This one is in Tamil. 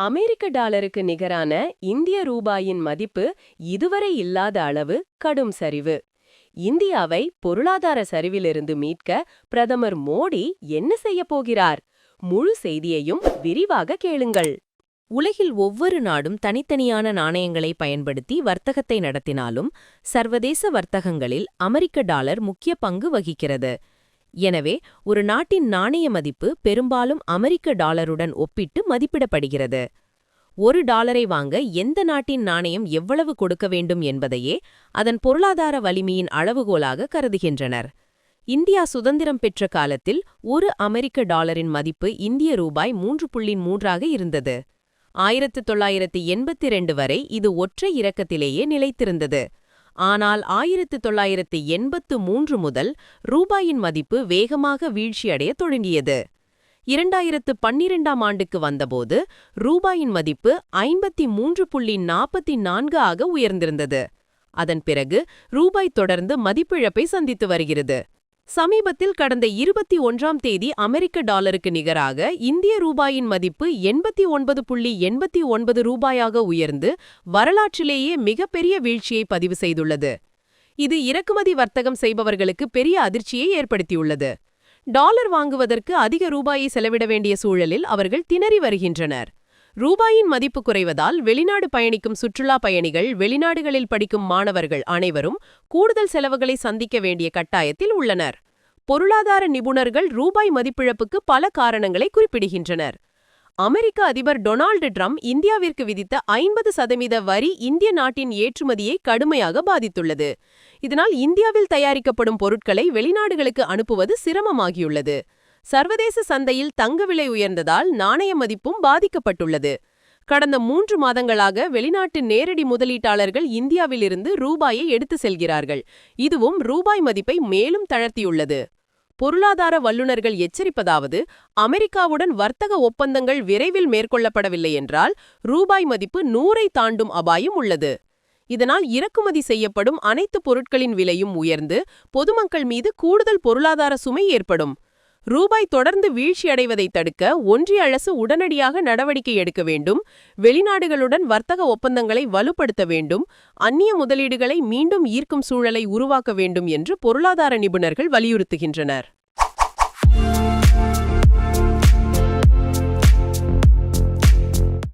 அமெரிக்க டாலருக்கு நிகரான இந்திய ரூபாயின் மதிப்பு இதுவரை இல்லாத அளவு கடும் சரிவு. இந்தியாவை பொருளாதார சரிவிலிருந்து மீட்க பிரதமர் மோடி என்ன செய்யப் போகிறார்? முழு செய்தியையும் விரிவாக கேளுங்கள். உலகில் ஒவ்வொரு நாடும் தனித்தனியான நாணயங்களை பயன்படுத்தி வர்த்தகத்தை நடத்தினாலும் சர்வதேச வர்த்தகங்களில் அமெரிக்க டாலர் முக்கிய பங்கு வகிக்கிறது. எனவே ஒரு நாட்டின் நாணய மதிப்பு பெரும்பாலும் அமெரிக்க டாலருடன் ஒப்பிட்டு மதிப்பிடப்படுகிறது. ஒரு டாலரை வாங்க எந்த நாட்டின் நாணயம் எவ்வளவு கொடுக்க வேண்டும் என்பதையே அதன் பொருளாதார வலிமையின் அளவுகோலாக கருதுகின்றனர். இந்தியா சுதந்திரம் பெற்ற காலத்தில் ஒரு அமெரிக்க டாலரின் மதிப்பு இந்திய ரூபாய் மூன்று புள்ளி மூன்றாக இருந்தது. ஆயிரத்து தொள்ளாயிரத்து எண்பத்தி ரெண்டு வரை இது ஒற்றை இறக்கத்திலேயே நிலைத்திருந்தது. ஆனால் ஆயிரத்து தொள்ளாயிரத்து எண்பத்து மூன்று முதல் ரூபாயின் மதிப்பு வேகமாக வீழ்ச்சியடைய தொடங்கியது. இரண்டாயிரத்து பன்னிரெண்டாம் ஆண்டுக்கு வந்தபோது ரூபாயின் மதிப்பு ஐம்பத்தி மூன்று புள்ளி நாற்பத்தி நான்கு ஆக உயர்ந்திருந்தது. அதன் பிறகு ரூபாய் தொடர்ந்து மதிப்பிழப்பை சந்தித்து வருகிறது. சமீபத்தில் கடந்த இருபத்தி ஒன்றாம் தேதி அமெரிக்க டாலருக்கு நிகராக இந்திய ரூபாயின் மதிப்பு எண்பத்தி ஒன்பது புள்ளி எண்பத்தி ஒன்பது ரூபாயாக உயர்ந்து வரலாற்றிலேயே மிகப்பெரிய வீழ்ச்சியை பதிவு செய்துள்ளது. இது இறக்குமதி வர்த்தகம் செய்பவர்களுக்கு பெரிய அதிர்ச்சியை ஏற்படுத்தியுள்ளது. டாலர் வாங்குவதற்கு அதிக ரூபாயை செலவிட வேண்டிய சூழலில் அவர்கள் திணறி வருகின்றனர். ரூபாயின் மதிப்பு குறைவதால் வெளிநாடு பயணிக்கும் சுற்றுலா பயணிகள் வெளிநாடுகளில் படிக்கும் மாணவர்கள் அனைவரும் கூடுதல் செலவுகளை சந்திக்க வேண்டிய கட்டாயத்தில் உள்ளனர். பொருளாதார நிபுணர்கள் ரூபாய் மதிப்பிழப்புக்கு பல காரணங்களை குறிப்பிடுகின்றனர். அமெரிக்க அதிபர் டொனால்டு ட்ரம்ப் இந்தியாவிற்கு விதித்த ஐம்பது சதவீத வரி இந்திய நாட்டின் ஏற்றுமதியை கடுமையாக பாதித்துள்ளது. இதனால் இந்தியாவில் தயாரிக்கப்படும் பொருட்களை வெளிநாடுகளுக்கு அனுப்புவது சிரமமாகியுள்ளது. சர்வதேச சந்தையில் தங்க விலை உயர்ந்ததால் நாணய மதிப்பும் பாதிக்கப்பட்டுள்ளது. கடந்த மூன்று மாதங்களாக வெளிநாட்டு நேரடி முதலீட்டாளர்கள் இந்தியாவிலிருந்து ரூபாயை எடுத்து செல்கிறார்கள். இதுவும் ரூபாய் மதிப்பை மேலும் தளர்த்தியுள்ளது பொருளாதார வல்லுநர்கள் எச்சரிப்பதாவது அமெரிக்காவுடன் வர்த்தக ஒப்பந்தங்கள் விரைவில் மேற்கொள்ளப்படவில்லை என்றால் ரூபாய் மதிப்பு நூறை தாண்டும் அபாயம் உள்ளது. இதனால் இறக்குமதி செய்யப்படும் அனைத்து பொருட்களின் விலையும் உயர்ந்து பொதுமக்கள் மீது கூடுதல் பொருளாதார சுமை ஏற்படும். ரூபாய் தொடர்ந்து வீழ்ச்சியடைவதை தடுக்க ஒன்றிய அரசு உடனடியாக நடவடிக்கை எடுக்க வேண்டும் வெளிநாடுகளுடன் வர்த்தக ஒப்பந்தங்களை வலுப்படுத்த வேண்டும் அந்நிய முதலீடுகளை மீண்டும் ஈர்க்கும் சூழலை உருவாக்க வேண்டும் என்று பொருளாதார நிபுணர்கள் வலியுறுத்துகின்றனர்.